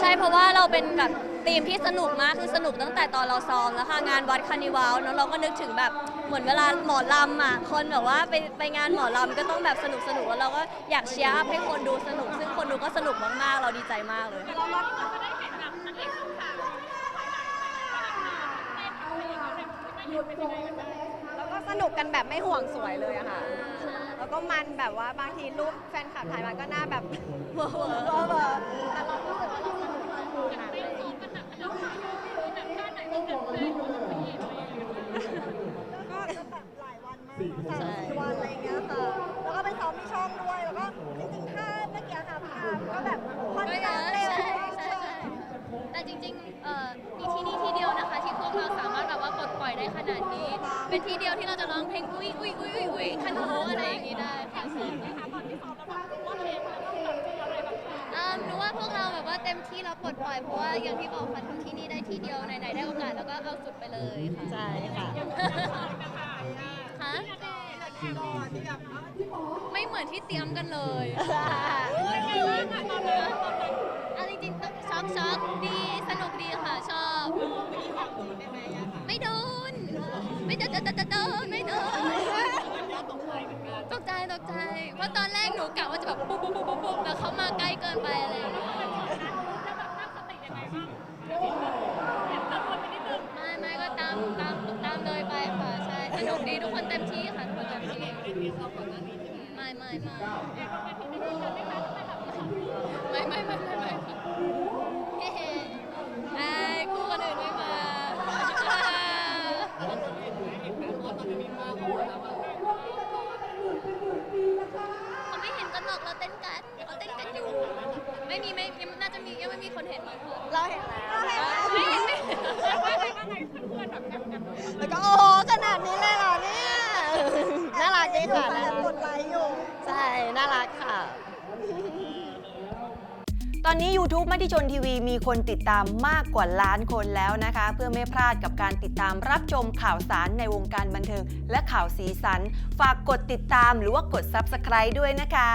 ใช่เพราะว่าเราเป็นแบบธีมที่สนุกมากคือสนุกตั้งแต่ตอนเราซ้อมแล้วค่ะงานวัดคานิวัลเนาะเราก็นึกถึงแบบเหมือนเวลาหมอลำอะคนแบบว่าไปไปงานหมอลำก็ต้องแบบสนุกสนุกแล้วเราก็อยากเชียร์ให้คนดูสนุก ซึ่งคนดูก็สนุกมากๆ เราดีใจมากเลยแล้วก็สนุกกันแบบไม่ห่วงสวยเลยอะค่ะ แล้วก็มันแบบว่าบางทีรูปแฟนคลับถ่ายมาก็หน้าแบบเวอร์เวอร์เวอร์เวอร์แต่เรารู้สึกว่าเราสนุกกับขนาดเลยก็แบบหลายวันมาก ขนาดนี้ เป็นที่เดียวที่เราจะร้องเพลงอุ้ยอุ้ยอุ้ยอุ้ยอุ้ยคันโฮอะไรอย่างนี้ได้ค่ะอ่าหนูว่าพวกเราแบบว่าเต็มที่แล้วปลดปล่อยเพราะว่าอย่างที่บอกค่ะทำที่นี่ได้ที่เดียวไหนๆได้โอกาสแล้วก็เอาสุดไปเลยค่ะใช่ค่ะฮะไม่เหมือนที่เตรียมกันเลยเอาจริงๆต้องช็อกช็อกดีสนุกดีค่ะชอบ ไม่โดน ไม่โดนโดนโดนโดนไม่โดนตกใจตกใจ เพราะตอนแรกหนูกะว่าจะแบบปุ๊บปุ๊บปุ๊บปุ๊บแต่เขามาใกล้เกินไปอะไรอย่างเงี้ยไม่ไม่ก็ตามตามตามเลยไปค่ะใช่สนุกดีทุกคนเต็มที่ค่ะทุกคนเต็มที่ไม่ไม่ไม่ไม่ไม่ไม่ไม่ไม่ค่ะเฮ้ไอ้คู่คนอื่นไม่มาเขาไม่เห็นกันหรอกเราเต้นกันเราเต้นกันอยู่ ไม่มีไม่ยังน่าจะมียังไม่มีคนเห็นมั้งค่ะ เราเห็นแล้ว ไม่เห็นไม่ แล้วก็โอ้โหขนาดนี้เลยเหรอเนี่ย น่า รักดีค่ะน่ารักกดไลค์อยู่ ใช่ น่ารักค่ะ ตอนนี้ YouTube มติชนทีวี มีคนติดตามมากกว่าล้านคนแล้วนะคะ เพื่อไม่พลาดกับการติดตามรับชมข่าวสารในวงการบันเทิง และข่าวสีสัน ฝากกดติดตามหรือว่ากด Subscribe ด้วยนะคะ